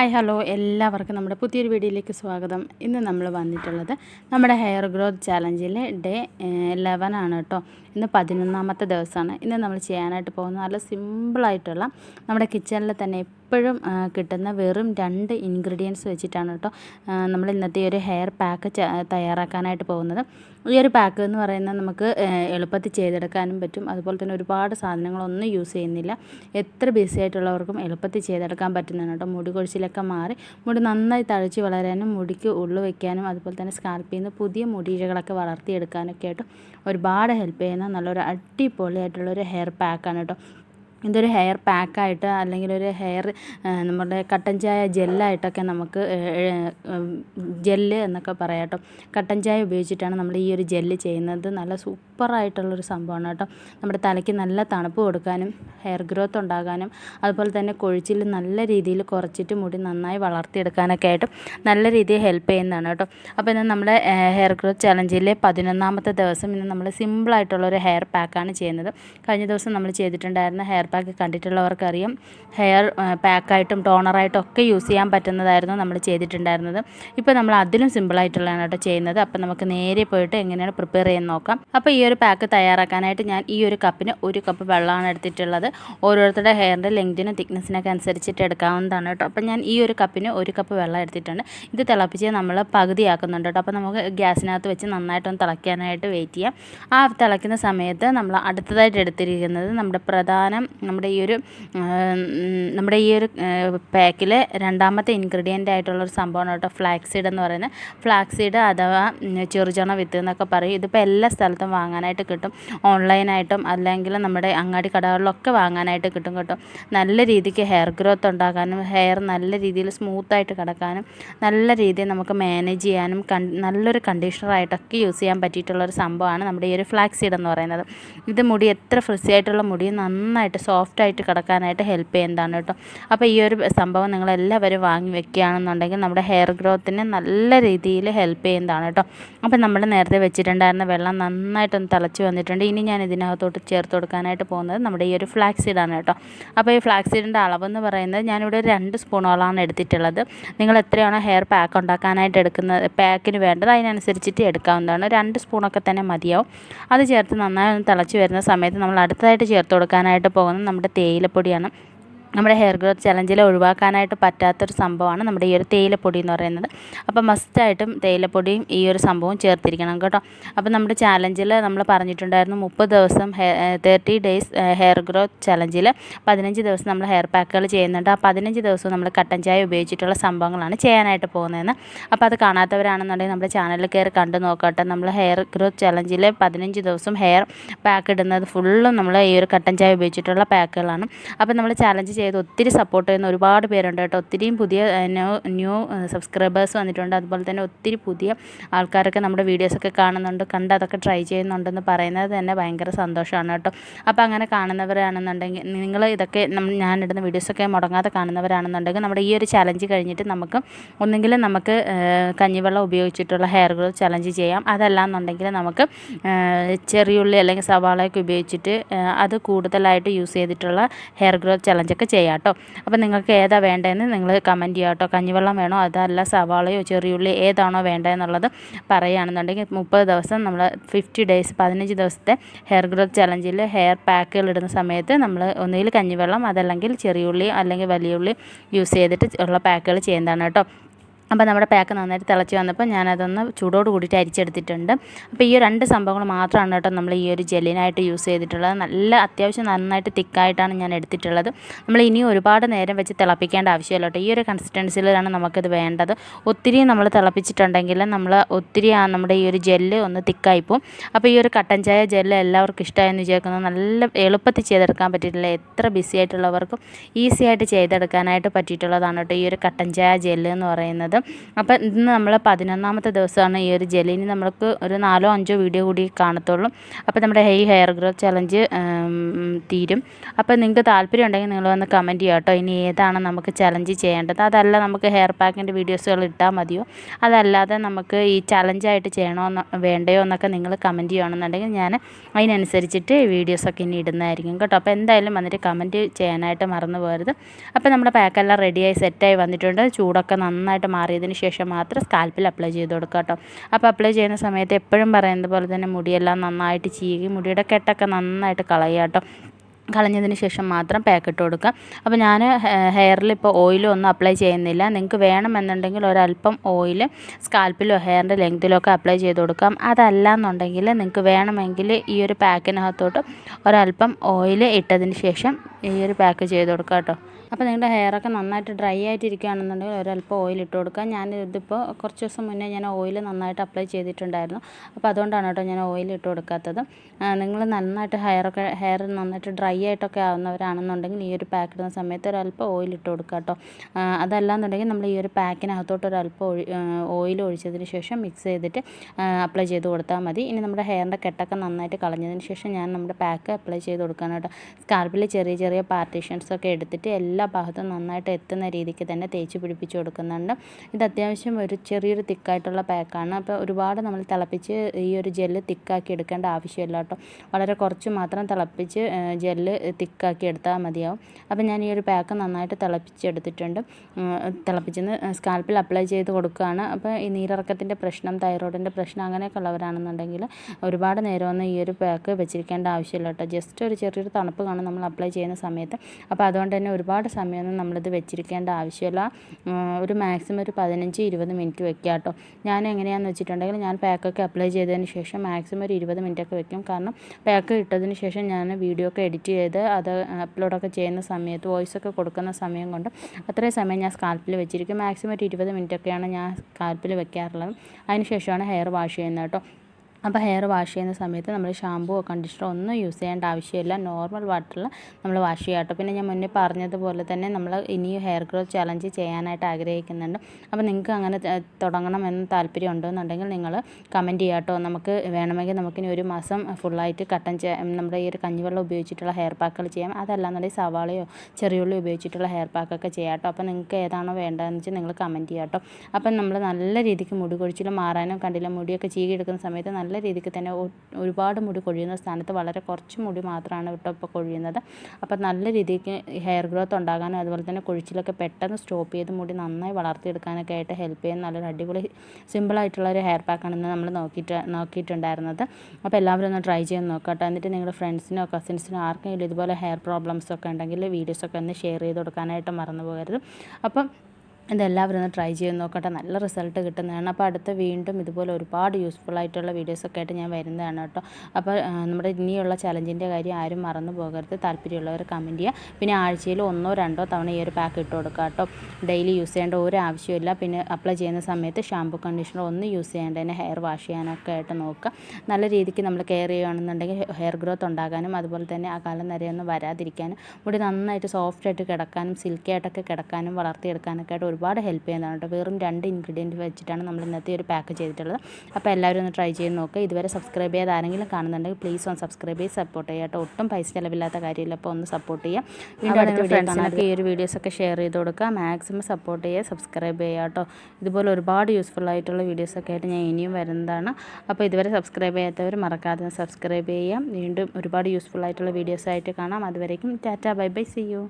Hi hello എല്ലാവർക്കും നമ്മുടെ പുതിയൊരു വീഡിയോയിലേക്ക് സ്വാഗതം. ഇന്ന് നമ്മൾ വന്നിട്ടുള്ളത് നമ്മുടെ ഹെയർ ഗ്രോത്ത് ചാലഞ്ചിലെ ഡേ ലെവൻ ആണ് കേട്ടോ. ഇന്ന് പതിനൊന്നാമത്തെ ദിവസമാണ്. ഇന്ന് നമ്മൾ ചെയ്യാനായിട്ട് പോകുന്ന നല്ല സിമ്പിളായിട്ടുള്ള നമ്മുടെ കിച്ചണിൽ തന്നെ എപ്പോഴും കിട്ടുന്ന വെറും രണ്ട് ഇൻഗ്രീഡിയൻസ് വെച്ചിട്ടാണ് കേട്ടോ നമ്മൾ ഇന്നത്തെ ഒരു ഹെയർ പാക്ക് തയ്യാറാക്കാനായിട്ട് പോകുന്നത്. ഈ ഒരു പാക്ക് എന്ന് പറയുന്നത് നമുക്ക് എളുപ്പത്തിൽ ചെയ്തെടുക്കാനും പറ്റും. അതുപോലെ തന്നെ ഒരുപാട് സാധനങ്ങളൊന്നും യൂസ് ചെയ്യുന്നില്ല. എത്ര ബിസി ആയിട്ടുള്ളവർക്കും എളുപ്പത്തിൽ ചെയ്തെടുക്കാൻ പറ്റുന്നതാണ് കേട്ടോ മുടി കൊഴിച്ചിലൊക്കെ മാറി മുടി നന്നായി തഴച്ച് വളരാനും മുടിക്ക് ഉള്ളു വയ്ക്കാനും അതുപോലെ തന്നെ സ്കാൽപ്പിൽ നിന്ന് പുതിയ മുടിയിഴകളൊക്കെ വളർത്തിയെടുക്കാനൊക്കെ ആയിട്ട് ഒരുപാട് ഹെൽപ്പ് ചെയ്യുന്ന നല്ലൊരു അടിപൊളിയായിട്ടുള്ളൊരു ഹെയർ പാക്കാണ് കേട്ടോ ഇതൊരു ഹെയർ പാക്കായിട്ട് അല്ലെങ്കിൽ ഒരു ഹെയർ നമ്മുടെ കട്ടൻ ചായ ജെല്ലായിട്ടൊക്കെ നമുക്ക് ജെല്ല് എന്നൊക്കെ പറയാം കേട്ടോ. കട്ടൻ ചായ ഉപയോഗിച്ചിട്ടാണ് നമ്മൾ ഈ ഒരു ജെല്ല് ചെയ്യുന്നത്. നല്ല സൂപ്പറായിട്ടുള്ളൊരു സംഭവമാണ് കേട്ടോ. നമ്മുടെ തലയ്ക്ക് നല്ല തണുപ്പ് കൊടുക്കാനും ഹെയർ ഗ്രോത്ത് ഉണ്ടാകാനും അതുപോലെ തന്നെ കൊഴിച്ചിൽ നല്ല രീതിയിൽ കുറച്ചിട്ട് മുടി നന്നായി വളർത്തിയെടുക്കാനൊക്കെ ആയിട്ട് നല്ല രീതിയിൽ ഹെൽപ്പ് ചെയ്യുന്നതാണ് കേട്ടോ. അപ്പോൾ ഇന്ന് നമ്മുടെ ഹെയർ ഗ്രോത്ത് ചലഞ്ചിലെ പതിനൊന്നാമത്തെ ദിവസം ഇന്ന് നമ്മൾ സിമ്പിളായിട്ടുള്ളൊരു ഹെയർ പാക്കാണ് ചെയ്യുന്നത്. കഴിഞ്ഞ ദിവസം നമ്മൾ ചെയ്തിട്ടുണ്ടായിരുന്ന ഹെയർ പാക്ക് കണ്ടിട്ടുള്ളവർക്കറിയാം. ഹെയർ പാക്കായിട്ടും ടോണറായിട്ടും ഒക്കെ യൂസ് ചെയ്യാൻ പറ്റുന്നതായിരുന്നു നമ്മൾ ചെയ്തിട്ടുണ്ടായിരുന്നത്. ഇപ്പോൾ നമ്മൾ അതിലും സിമ്പിളായിട്ടുള്ളതാണ് കേട്ടോ ചെയ്യുന്നത്. അപ്പോൾ നമുക്ക് നേരെ പോയിട്ട് എങ്ങനെയാണ് പ്രിപ്പയർ ചെയ്യാൻ നോക്കാം. അപ്പോൾ ഈ ഒരു പാക്ക് തയ്യാറാക്കാനായിട്ട് ഞാൻ ഈ ഒരു കപ്പിന് ഒരു കപ്പ് വെള്ളമാണ് എടുത്തിട്ടുള്ളത്. ഓരോരുത്തരുടെ ഹെയറിന്റെ ലെങ്തിനും തിക്നെസ്സിനൊക്കെ അനുസരിച്ചിട്ട് എടുക്കാവുന്നതാണ് കേട്ടോ. അപ്പോൾ ഞാൻ ഈ ഒരു കപ്പിന് ഒരു കപ്പ് വെള്ളം എടുത്തിട്ടുണ്ട്. ഇത് തിളപ്പിച്ച് നമ്മൾ പകുതിയാക്കുന്നുണ്ട് കേട്ടോ. അപ്പോൾ നമുക്ക് ഗ്യാസിനകത്ത് വെച്ച് നന്നായിട്ടൊന്ന് തിളയ്ക്കാനായിട്ട് വെയിറ്റ് ചെയ്യാം. ആ തിളയ്ക്കുന്ന സമയത്ത് നമ്മൾ അടുത്തതായിട്ട് എടുത്തിരിക്കുന്നത് നമ്മുടെ പ്രധാനം നമ്മുടെ ഈ ഒരു നമ്മുടെ ഈ ഒരു പാക്കിലെ രണ്ടാമത്തെ ഇൻഗ്രീഡിയന്റ് ആയിട്ടുള്ളൊരു സംഭവമാണ് കേട്ടോ ഫ്ലാക്സ് സീഡ് എന്ന് പറയുന്നത്. ഫ്ലാക്സ് സീഡ് അഥവാ ചെറുചണ വിത്ത് എന്നൊക്കെ പറയും. ഇതിപ്പോൾ എല്ലാ സ്ഥലത്തും വാങ്ങാനായിട്ട് കിട്ടും. ഓൺലൈനായിട്ടും അല്ലെങ്കിൽ നമ്മുടെ അങ്ങാടി കടകളിലൊക്കെ വാങ്ങാനായിട്ട് കിട്ടും കേട്ടോ. നല്ല രീതിക്ക് ഹെയർ ഗ്രോത്ത് ഉണ്ടാക്കാനും ഹെയർ നല്ല രീതിയിൽ സ്മൂത്തായിട്ട് കിടക്കാനും നല്ല രീതിയിൽ നമുക്ക് മാനേജ് ചെയ്യാനും കൺ നല്ലൊരു കണ്ടീഷണറായിട്ടൊക്കെ യൂസ് ചെയ്യാൻ പറ്റിയിട്ടുള്ളൊരു സംഭവമാണ് നമ്മുടെ ഈ ഒരു ഫ്ലാക്സ് സീഡ് എന്ന് പറയുന്നത്. ഇത് മുടി എത്ര ഫ്രിസി ആയിട്ടുള്ള മുടി നന്നായിട്ട് സോഫ്റ്റ് ആയിട്ട് കിടക്കാനായിട്ട് ഹെൽപ്പ് ചെയ്യുന്നതാണ് കേട്ടോ. അപ്പോൾ ഈ ഒരു സംഭവം നിങ്ങളെല്ലാവരും വാങ്ങി വെക്കുകയാണെന്നുണ്ടെങ്കിൽ നമ്മുടെ ഹെയർ ഗ്രോത്തിന് നല്ല രീതിയിൽ ഹെൽപ്പ് ചെയ്യുന്നതാണ് കേട്ടോ. അപ്പോൾ നമ്മൾ നേരത്തെ വെച്ചിട്ടുണ്ടായിരുന്ന വെള്ളം നന്നായിട്ടൊന്ന് തിളച്ച് വന്നിട്ടുണ്ട്. ഇനി ഞാൻ ഇതിനകത്തോട്ട് ചേർത്ത് കൊടുക്കാനായിട്ട് പോകുന്നത് നമ്മുടെ ഈ ഒരു ഫ്ലാക്സ് കേട്ടോ. അപ്പോൾ ഈ ഫ്ലാക്സ് സീഡിന്റെ അളവെന്ന് പറയുന്നത് ഞാനിവിടെ രണ്ട് സ്പൂണോളാണ് എടുത്തിട്ടുള്ളത്. നിങ്ങൾ എത്രയാണോ ഹെയർ പാക്ക് ഉണ്ടാക്കാനായിട്ട് എടുക്കുന്നത് പാക്കിന് വേണ്ടത് അതിനനുസരിച്ചിട്ട് എടുക്കാവുന്നതാണ്. രണ്ട് സ്പൂണൊക്കെ തന്നെ മതിയാവും. അത് ചേർത്ത് നന്നായി ഒന്ന് തിളച്ച് വരുന്ന സമയത്ത് നമ്മൾ അടുത്തതായിട്ട് ചേർത്ത് കൊടുക്കാനായിട്ട് പോകുന്നത് നമ്മുടെ തേയിലപ്പൊടിയാണ്. നമ്മുടെ ഹെയർ ഗ്രോത്ത് ചലഞ്ചിൽ ഒഴിവാക്കാനായിട്ട് പറ്റാത്തൊരു സംഭവമാണ് നമ്മുടെ ഈ ഒരു തേയിലപ്പൊടി എന്ന് പറയുന്നത്. അപ്പോൾ മസ്റ്റായിട്ടും തേയിലപ്പൊടിയും ഈ ഒരു സംഭവം ചേർത്തിരിക്കണം കേട്ടോ. അപ്പോൾ നമ്മുടെ ചാലഞ്ചിൽ നമ്മൾ പറഞ്ഞിട്ടുണ്ടായിരുന്നു മുപ്പത് ദിവസം തേർട്ടി ഡേയ്സ് ഹെയർ ഗ്രോത്ത് ചലഞ്ചിൽ പതിനഞ്ച് ദിവസം നമ്മൾ ഹെയർ പാക്കുകൾ ചെയ്യുന്നുണ്ട്. ആ പതിനഞ്ച് ദിവസവും നമ്മൾ കട്ടൻ ചായ ഉപയോഗിച്ചിട്ടുള്ള സംഭവങ്ങളാണ് ചെയ്യാനായിട്ട് പോകുന്നതെന്ന്. അപ്പോൾ അത് കാണാത്തവരാണെന്നുണ്ടെങ്കിൽ നമ്മുടെ ചാനലിൽ കയറി കണ്ടു നോക്കട്ടെ. നമ്മൾ ഹെയർ ഗ്രോത്ത് ചലഞ്ചിൽ പതിനഞ്ച് ദിവസം ഹെയർ പാക്ക് ഇടുന്നത് ഫുള്ളും നമ്മൾ ഈ ഒരു കട്ടൻ ചായ ഉപയോഗിച്ചിട്ടുള്ള പാക്കുകളാണ് അപ്പോൾ നമ്മൾ ചാലഞ്ച് ചെയ്ത് ഒത്തിരി സപ്പോർട്ട് ചെയ്യുന്ന ഒരുപാട് പേരുണ്ട് കേട്ടോ. ഒത്തിരിയും പുതിയ ന്യൂ സബ്സ്ക്രൈബേഴ്സ് വന്നിട്ടുണ്ട്. അതുപോലെ തന്നെ ഒത്തിരി പുതിയ ആൾക്കാരൊക്കെ നമ്മുടെ വീഡിയോസൊക്കെ കാണുന്നുണ്ട് കണ്ട് അതൊക്കെ ട്രൈ ചെയ്യുന്നുണ്ടെന്ന് പറയുന്നത് തന്നെ ഭയങ്കര സന്തോഷമാണ് കേട്ടോ. അപ്പോൾ അങ്ങനെ കാണുന്നവരാണെന്നുണ്ടെങ്കിൽ നിങ്ങൾ ഇതൊക്കെ ഞാനിടുന്ന വീഡിയോസൊക്കെ മുടങ്ങാതെ കാണുന്നവരാണെന്നുണ്ടെങ്കിൽ നമ്മുടെ ഈ ഒരു ചലഞ്ച് കഴിഞ്ഞിട്ട് നമുക്ക് ഒന്നെങ്കിൽ നമുക്ക് കഞ്ഞിവെള്ളം ഉപയോഗിച്ചിട്ടുള്ള ഹെയർ ഗ്രോത്ത് ചലഞ്ച് ചെയ്യാം. അതല്ല എന്നുണ്ടെങ്കിൽ നമുക്ക് ചെറിയുള്ളി അല്ലെങ്കിൽ സവാളയൊക്കെ ഉപയോഗിച്ചിട്ട് അത് കൂടുതലായിട്ട് യൂസ് ചെയ്തിട്ടുള്ള ഹെയർ ഗ്രോത്ത് ചലഞ്ചൊക്കെ ചെയ്യാം കേട്ടോ അപ്പോൾ നിങ്ങൾക്ക് ഏതാ വേണ്ടതെന്ന് നിങ്ങൾ കമന്റ് ചെയ്യാം കേട്ടോ കഞ്ഞിവെള്ളം വേണോ? അതല്ല സവാളയോ ചെറിയുള്ളി ഏതാണോ വേണ്ടതെന്നുള്ളത് പറയുകയാണെന്നുണ്ടെങ്കിൽ മുപ്പത് ദിവസം നമ്മൾ ഫിഫ്റ്റി ഡേയ്സ് പതിനഞ്ച് ദിവസത്തെ ഹെയർ ഗ്രോത്ത് ചലഞ്ചിൽ ഹെയർ പാക്കുകൾ ഇടുന്ന സമയത്ത് നമ്മൾ ഒന്നുകിൽ കഞ്ഞിവെള്ളം അതല്ലെങ്കിൽ ചെറിയുള്ളി അല്ലെങ്കിൽ വലിയ ഉള്ളി യൂസ് ചെയ്തിട്ട് ഉള്ള പാക്കുകൾ ചെയ്യുന്നതാണ് കേട്ടോ. അപ്പോൾ നമ്മുടെ പാക്ക് നന്നായിട്ട് തിളച്ച് വന്നപ്പോൾ ഞാനതൊന്ന് ചൂടോട് കൂടിയിട്ട് അരിച്ചെടുത്തിട്ടുണ്ട്. അപ്പോൾ ഈ രണ്ട് സംഭവങ്ങൾ മാത്രമാണ് കേട്ടോ നമ്മൾ ഈ ഒരു ജെല്ലിനായിട്ട് യൂസ് ചെയ്തിട്ടുള്ളത്. നല്ല അത്യാവശ്യം നന്നായിട്ട് തിക്കായിട്ടാണ് ഞാൻ എടുത്തിട്ടുള്ളത്. നമ്മൾ ഇനി ഒരുപാട് നേരം വെച്ച് തിളപ്പിക്കേണ്ട ആവശ്യമില്ല കേട്ടോ. ഈ ഒരു കൺസിസ്റ്റൻസിയിലാണ് നമുക്കിത് വേണ്ടത്. ഒത്തിരി നമ്മൾ തിളപ്പിച്ചിട്ടുണ്ടെങ്കിൽ നമ്മൾ ഒത്തിരി നമ്മുടെ ഈ ഒരു ജെല്ല് ഒന്ന് തിക്കായി പോകും അപ്പോൾ ഈ ഒരു കട്ടൻ ചായ ജെല്ല് എല്ലാവർക്കും ഇഷ്ടമായെന്ന് വിചാരിക്കുന്നത് നല്ല എളുപ്പത്തിൽ ചെയ്തെടുക്കാൻ പറ്റിയിട്ടില്ല. എത്ര ബിസി ആയിട്ടുള്ളവർക്കും ഈസി ആയിട്ട് ചെയ്തെടുക്കാനായിട്ട് പറ്റിയിട്ടുള്ളതാണ് കേട്ടോ ഈ ഒരു കട്ടൻ ചായ ജെല്ല് എന്ന് പറയുന്നത്. അപ്പോൾ ഇന്ന് നമ്മൾ പതിനൊന്നാമത്തെ ദിവസമാണ് ഈ ഒരു ജെൽ ഇനി നമ്മൾക്ക് ഒരു നാലോ അഞ്ചോ വീഡിയോ കൂടി കാണത്തുള്ളൂ. അപ്പോൾ നമ്മുടെ ഹെയ് ഹെയർ ഗ്രോത്ത് ചലഞ്ച് തീരും. അപ്പോൾ നിങ്ങൾക്ക് താല്പര്യം ഉണ്ടെങ്കിൽ നിങ്ങൾ വന്ന് കമന്റ് ചെയ്യുക കേട്ടോ. ഇനി ഏതാണ് നമുക്ക് ചലഞ്ച് ചെയ്യേണ്ടത്? അതല്ല നമുക്ക് ഹെയർ പാക്കിന്റെ വീഡിയോസുകൾ ഇട്ടാൽ മതിയോ? അതല്ലാതെ നമുക്ക് ഈ ചലഞ്ചായിട്ട് ചെയ്യണോ വേണ്ടയോ എന്നൊക്കെ നിങ്ങൾ കമന്റ് ചെയ്യുകയാണെന്നുണ്ടെങ്കിൽ ഞാൻ അതിനനുസരിച്ചിട്ട് വീഡിയോസൊക്കെ ഇനി ഇടുന്നതായിരിക്കും കേട്ടോ. അപ്പോൾ എന്തായാലും വന്നിട്ട് കമന്റ് ചെയ്യാനായിട്ട് മറന്നു പോകരുത്. അപ്പോൾ നമ്മുടെ പാക്കെല്ലാം റെഡിയായി സെറ്റായി വന്നിട്ടുണ്ട്. ചൂടൊക്കെ നന്നായിട്ട് മാറിയതിന് ശേഷം മാത്രം സ്കാൽപ്പിൽ അപ്ലൈ ചെയ്ത് കൊടുക്കുക കേട്ടോ. അപ്പോൾ അപ്ലൈ ചെയ്യുന്ന സമയത്ത് എപ്പോഴും പറയുന്നത് പോലെ തന്നെ മുടിയെല്ലാം നന്നായിട്ട് ചീകി മുടിയുടെ കെട്ടൊക്കെ നന്നായിട്ട് കളയുക കേട്ടോ. കളഞ്ഞതിന് ശേഷം മാത്രം പാക്കറ്റ് കൊടുക്കുക. അപ്പോൾ ഞാൻ ഹെയറിൽ ഇപ്പോൾ ഓയിലും ഒന്നും അപ്ലൈ ചെയ്യുന്നില്ല. നിങ്ങൾക്ക് വേണമെന്നുണ്ടെങ്കിൽ ഒരല്പം ഓയിൽ സ്കാൽപ്പിലോ ഹെയറിന്റെ ലെങ്തിലോ ഒക്കെ അപ്ലൈ ചെയ്ത് കൊടുക്കാം. അതല്ല എന്നുണ്ടെങ്കിൽ നിങ്ങൾക്ക് വേണമെങ്കിൽ ഈ ഒരു പാക്കിനകത്തോട്ട് ഒരല്പം ഓയിൽ ഇട്ടതിന് ശേഷം ഈ ഒരു പാക്ക് ചെയ്ത് കൊടുക്കുക കേട്ടോ. അപ്പോൾ നിങ്ങളുടെ ഹെയറൊക്കെ നന്നായിട്ട് ഡ്രൈ ആയിട്ടിരിക്കുകയാണെന്നുണ്ടെങ്കിൽ ഒരല്പം ഓയിൽ ഇട്ട് കൊടുക്കുക. ഞാൻ ഇതിപ്പോൾ കുറച്ച് ദിവസം മുന്നേ ഞാൻ ഓയിൽ നന്നായിട്ട് അപ്ലൈ ചെയ്തിട്ടുണ്ടായിരുന്നു. അപ്പോൾ അതുകൊണ്ടാണ് കേട്ടോ ഞാൻ ഓയിൽ ഇട്ട് കൊടുക്കാത്തത്. നിങ്ങൾ നന്നായിട്ട് ഹെയറൊക്കെ ഹെയർ നന്നായിട്ട് ഡ്രൈ ആയിട്ടൊക്കെ ആവുന്നവരാണെന്നുണ്ടെങ്കിൽ ഈ ഒരു പാക്ക് ഇടുന്ന സമയത്ത് ഒരല്പം ഓയിൽ ഇട്ട് കൊടുക്കുക കേട്ടോ. അതല്ലാന്നുണ്ടെങ്കിൽ നമ്മൾ ഈ ഒരു പാക്കിനകത്തോട്ട് ഒരല്പം ഓയിൽ ഒഴിച്ചതിന് ശേഷം മിക്സ് ചെയ്തിട്ട് അപ്ലൈ ചെയ്ത് കൊടുത്താൽ മതി. ഇനി നമ്മുടെ ഹെയറിന്റെ കെട്ടൊക്കെ നന്നായിട്ട് കളഞ്ഞതിന് ശേഷം ഞാൻ നമ്മുടെ പാക്ക് അപ്ലൈ ചെയ്ത് കൊടുക്കുകയാണ് കേട്ടോ. സ്കാർപ്പിൽ ചെറിയ ചെറിയ പാർട്ടീഷൻസൊക്കെ എടുത്തിട്ട് എല്ലാ ഭാഗത്തും നന്നായിട്ട് എത്തുന്ന രീതിക്ക് തന്നെ തേച്ച് പിടിപ്പിച്ച് കൊടുക്കുന്നുണ്ട്. ഇത് അത്യാവശ്യം ഒരു ചെറിയൊരു തിക്കായിട്ടുള്ള പാക്കാണ് അപ്പോൾ ഒരുപാട് നമ്മൾ തിളപ്പിച്ച് ഈ ഒരു ജെല്ല് തിക്കാക്കി എടുക്കേണ്ട ആവശ്യമില്ല കേട്ടോ. വളരെ കുറച്ച് മാത്രം തിളപ്പിച്ച് ജെല്ല് തിക്കാക്കി എടുത്താൽ മതിയാവും. അപ്പോൾ ഞാൻ ഈ ഒരു പാക്ക് നന്നായിട്ട് തിളപ്പിച്ചെടുത്തിട്ടുണ്ട്. തിളപ്പിച്ചെന്ന് സ്കാൽപ്പിൽ അപ്ലൈ ചെയ്ത് കൊടുക്കുകയാണ്. അപ്പോൾ ഈ നീരിറക്കത്തിന്റെ പ്രശ്നം തൈറോയിഡിന്റെ പ്രശ്നം അങ്ങനെയൊക്കെ ഉള്ളവരാണെന്നുണ്ടെങ്കിൽ ഒരുപാട് നേരമൊന്നും ഈ ഒരു പാക്ക് വെച്ചിരിക്കേണ്ട ആവശ്യമില്ല കേട്ടോ. ജസ്റ്റ് ഒരു ചെറിയൊരു തണുപ്പ് കാണും നമ്മൾ അപ്ലൈ ചെയ്യുന്ന സമയത്ത്. അപ്പോൾ അതുകൊണ്ട് തന്നെ ഒരുപാട് സമയമൊന്നും നമ്മളിത് വെച്ചിരിക്കേണ്ട ആവശ്യമില്ല. ഒരു മാക്സിമം ഒരു പതിനഞ്ച് ഇരുപത് മിനിറ്റ് വെക്കുക കേട്ടോ. ഞാൻ എങ്ങനെയാണെന്ന് വെച്ചിട്ടുണ്ടെങ്കിൽ ഞാൻ പാക്കൊക്കെ അപ്ലൈ ചെയ്തതിന് ശേഷം മാക്സിമം ഒരു ഇരുപത് മിനിറ്റൊക്കെ വെക്കും. കാരണം പാക്ക് ഇട്ടതിന് ശേഷം ഞാൻ വീഡിയോ ഒക്കെ എഡിറ്റ് ചെയ്ത് അത് അപ്ലോഡൊക്കെ ചെയ്യുന്ന സമയത്ത് വോയിസ് ഒക്കെ കൊടുക്കുന്ന സമയം കൊണ്ട് അത്രയും സമയം ഞാൻ സ്കാൽപ്പിൽ വെച്ചിരിക്കും. മാക്സിമം ഒരു ഇരുപത് മിനിറ്റൊക്കെയാണ് ഞാൻ സ്കാൽപ്പിൽ വെക്കാറുള്ളത്. അതിന് ശേഷമാണ് ഹെയർ വാഷ് ചെയ്യുന്നത് കേട്ടോ. അപ്പോൾ ഹെയർ വാഷ് ചെയ്യുന്ന സമയത്ത് നമ്മൾ ഷാമ്പുവോ കണ്ടീഷണറോ ഒന്നും യൂസ് ചെയ്യേണ്ട ആവശ്യമില്ല. നോർമൽ വാട്ടറിൽ നമ്മൾ വാഷ് ചെയ്യുക കേട്ടോ. പിന്നെ ഞാൻ മുന്നേ പറഞ്ഞതുപോലെ തന്നെ നമ്മൾ ഇനിയും ഹെയർ ഗ്രോത്ത് ചലഞ്ച് ചെയ്യാനായിട്ട് ആഗ്രഹിക്കുന്നുണ്ട്. അപ്പോൾ നിങ്ങൾക്ക് അങ്ങനെ തുടങ്ങണമെന്ന് താല്പര്യം ഉണ്ടെന്നുണ്ടെങ്കിൽ നിങ്ങൾ കമന്റ് ചെയ്യുക കേട്ടോ. നമുക്ക് വേണമെങ്കിൽ നമുക്കിനി ഒരു മാസം ഫുള്ളായിട്ട് കട്ടൻ നമ്മുടെ ഈ ഒരു കഞ്ഞിവെള്ളം ഉപയോഗിച്ചിട്ടുള്ള ഹെയർ പാക്കുകൾ ചെയ്യാം. അതല്ലാന്നുണ്ടെങ്കിൽ സവാളയോ ചെറിയുള്ളി ഉപയോഗിച്ചിട്ടുള്ള ഹെയർ പാക്കൊക്കെ ചെയ്യാം കേട്ടോ. അപ്പോൾ നിങ്ങൾക്ക് ഏതാണോ വേണ്ടതെന്ന് വെച്ചാൽ നിങ്ങൾ കമന്റ് ചെയ്യുക കേട്ടോ. അപ്പം നമ്മൾ നല്ല രീതിക്ക് മുടി കൊഴിച്ചിൽ മാറാനും കണ്ടില്ല മുടിയൊക്കെ ചീകി എടുക്കുന്ന സമയത്ത് നല്ല നല്ല രീതിക്ക് തന്നെ ഒരുപാട് മുടി കൊഴിയുന്ന സ്ഥാനത്ത് വളരെ കുറച്ച് മുടി മാത്രമാണ് കേട്ടോ ഇപ്പോൾ കൊഴിയുന്നത്. അപ്പോൾ നല്ല രീതിക്ക് ഹെയർ ഗ്രോത്ത് ഉണ്ടാകാനും അതുപോലെ തന്നെ കൊഴിച്ചിലൊക്കെ പെട്ടെന്ന് സ്റ്റോപ്പ് ചെയ്ത് മുടി നന്നായി വളർത്തിയെടുക്കാനൊക്കെ ആയിട്ട് ഹെൽപ്പ് ചെയ്യുന്ന നല്ലൊരു അടിപൊളി സിമ്പിളായിട്ടുള്ള ഒരു ഹെയർ പാക്കാണെന്ന് നമ്മൾ നോക്കിയിട്ട് നോക്കിയിട്ടുണ്ടായിരുന്നത്. അപ്പോൾ എല്ലാവരും ഒന്ന് ട്രൈ ചെയ്ത് നോക്കട്ടെ എന്നിട്ട് നിങ്ങളുടെ ഫ്രണ്ട്സിനോ കസിൻസിനോ ആർക്കെങ്കിലും ഇതുപോലെ ഹെയർ പ്രോബ്ലംസ് ഒക്കെ ഉണ്ടെങ്കിൽ വീഡിയോസൊക്കെ ഒന്ന് ഷെയർ ചെയ്ത് കൊടുക്കാനായിട്ട് മറന്നു പോകരുത്. അപ്പം ഇതെല്ലാവരും ഒന്ന് ട്രൈ ചെയ്ത് നോക്കട്ടെ. നല്ല റിസൾട്ട് കിട്ടുന്നതാണ്. അപ്പോൾ അടുത്ത വീണ്ടും ഇതുപോലെ ഒരുപാട് യൂസ്ഫുൾ ആയിട്ടുള്ള വീഡിയോസൊക്കെ ആയിട്ട് ഞാൻ വരുന്നതാണ് കേട്ടോ. അപ്പോൾ നമ്മുടെ ഇനിയുള്ള ചലഞ്ചിന്റെ കാര്യം ആരും മറന്നു പോകരുത്. താല്പര്യമുള്ളവർ കമന്റ് ചെയ്യുക പിന്നെ ആഴ്ചയിൽ ഒന്നോ രണ്ടോ തവണ ഈ ഒരു പാക്ക് ഇട്ട് കൊടുക്കുക കേട്ടോ. ഡെയിലി യൂസ് ചെയ്യേണ്ട ഒരു ആവശ്യമില്ല പിന്നെ അപ്ലൈ ചെയ്യുന്ന സമയത്ത് ഷാമ്പു കണ്ടീഷണർ ഒന്ന് യൂസ് ചെയ്യേണ്ട. തന്നെ ഹെയർ വാഷ് ചെയ്യാനൊക്കെ ആയിട്ട് നോക്കുക. നല്ല രീതിക്ക് നമ്മൾ കെയർ ചെയ്യുകയാണെന്നുണ്ടെങ്കിൽ ഹെയർ ഗ്രോത്ത് ഉണ്ടാകാനും അതുപോലെ തന്നെ ആ കാലം നിരയൊന്നും വരാതിരിക്കാനും മുടി നന്നായിട്ട് സോഫ്റ്റ് ആയിട്ട് കിടക്കാനും സിൽക്കി ആയിട്ടൊക്കെ കിടക്കാനും വളർത്തിയെടുക്കാനൊക്കെ ആയിട്ട് ഒരുപാട് ഹെൽപ്പ് ചെയ്യുന്നതാണ് കേട്ടോ. വെറും രണ്ട് ഇൻഗ്രീഡിയന്റ് വെച്ചിട്ടാണ് നമ്മൾ ഇന്നത്തെ ഒരു പാക്ക് ചെയ്തിട്ടുള്ളത്. അപ്പോൾ എല്ലാവരും ഒന്ന് ട്രൈ ചെയ്ത് നോക്കുക ഇതുവരെ സബ്സ്ക്രൈബ് ചെയ്ത് ആരെങ്കിലും കാണുന്നുണ്ടെങ്കിൽ പ്ലീസ് ഒന്ന് സബ്സ്ക്രൈബ് ചെയ്ത് സപ്പോർട്ട് ചെയ്യുക കേട്ടോ. ഒട്ടും പൈസ ചിലവില്ലാത്ത കാര്യമില്ല. അപ്പോൾ ഒന്ന് സപ്പോർട്ട് ചെയ്യുക. വീണ്ടും അടുത്ത ഫ്രണ്ട്സിനൊക്കെ ഈ ഒരു വീഡിയോസൊക്കെ ഷെയർ ചെയ്ത് കൊടുക്കുക. മാക്സിമം സപ്പോർട്ട് ചെയ്യുക സബ്സ്ക്രൈബ് ചെയ്യുക കേട്ടോ. ഇതുപോലെ ഒരുപാട് യൂസ്ഫുൾ ആയിട്ടുള്ള വീഡിയോസൊക്കെ ആയിട്ട് ഞാൻ ഇനിയും വരുന്നതാണ്. അപ്പോൾ ഇതുവരെ സബ്സ്ക്രൈബ് ചെയ്യാത്തവർ മറക്കാതെ സബ്സ്ക്രൈബ് ചെയ്യാം വീണ്ടും ഒരുപാട് യൂസ്ഫുൾ ആയിട്ടുള്ള വീഡിയോസ് ആയിട്ട് കാണാം. അതുവരേക്കും tata bye bye see you